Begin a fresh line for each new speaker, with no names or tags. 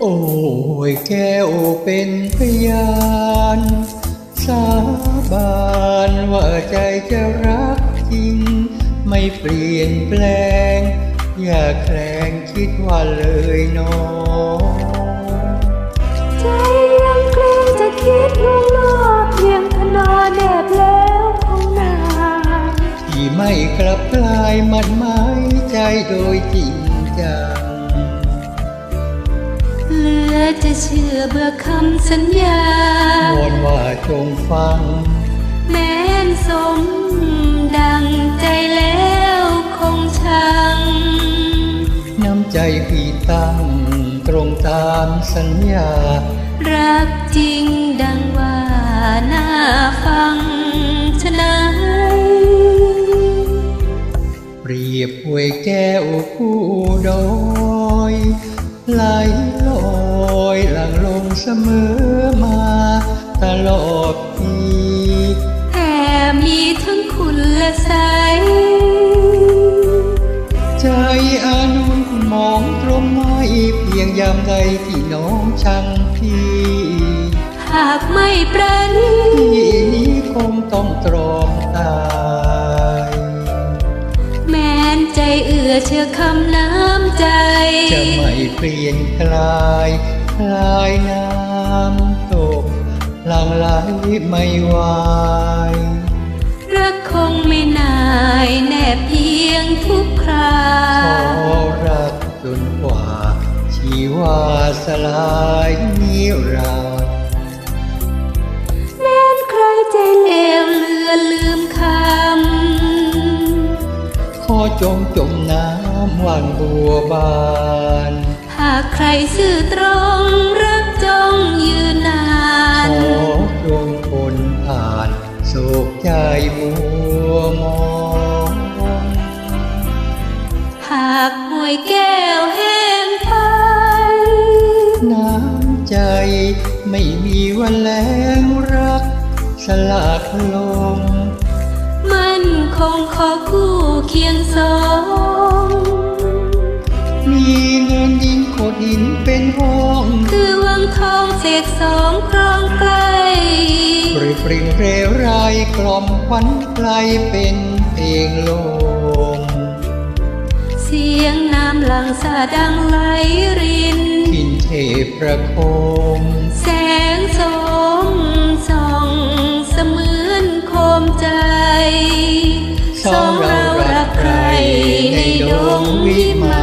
โอ้ยแก้วเป็นพยาน สาบานว่าใจจะรักจริง ไม่เปลี่ยนแปลง อย่าแคลงคิดว่าเลยหนอง
ใจยังเกรงจะคิดลวงลอบเพียงทนอแนบแล้วคงนาน
ที่ไม่กลับกลายมันหมายใจโดยจริงจัง
จะเชื่อเบื่อคำสัญญา
วอนว่าจงฟัง
แม้นสมดังใจแล้วคงชัง
น้ำใจพี่ตั้งตรงตามสัญญา
รักจริงดังว่าน่าฟังชะไหนาย
เปรียบหวยแก้วผู้ดอยไหลลอยหลังลง เสมอมาตลอดปี
แต่มีทั้งคุณและใส
ใจอานุนมองตรงไม่เพียงยามใดที่น้องชังพี่
หากไม่ประณีต
พี่นี้คงต้องตรอมตาย
แม้นใจเอื้อเชื่อคำน้ำใจ
จะไม่เปลี่ยนกลาย คลายน้ำตกหลังไหลไม่ไหว
รักคงไม่นายแนบเพียงทุกครา
ขอรักจนกว่า ชีวาสลายนิรันดร์
แม้นใครใจเลวเลือนลืมค
ขอจงจมน้ำหวานบัวบานำ
หากใครซื่อตรง
มัวมอง
หากหวยแก้วแห้งไป
น้ำใจไม่มีวันแรงรัก สลากลง
มันคงขอคู่เคียงสอง
มีเงินยิงโขดหินเป็นห้อง
คือวังทองเสกสองครองไกล
กล่อมควันไกลเป็นเพลงลม
เสียงน้ำหลังสาดังไหลริน
ทินเทพประโคม
แสงสมส่องเสมือนโคมใจ
สองเรารักใครในดงวิม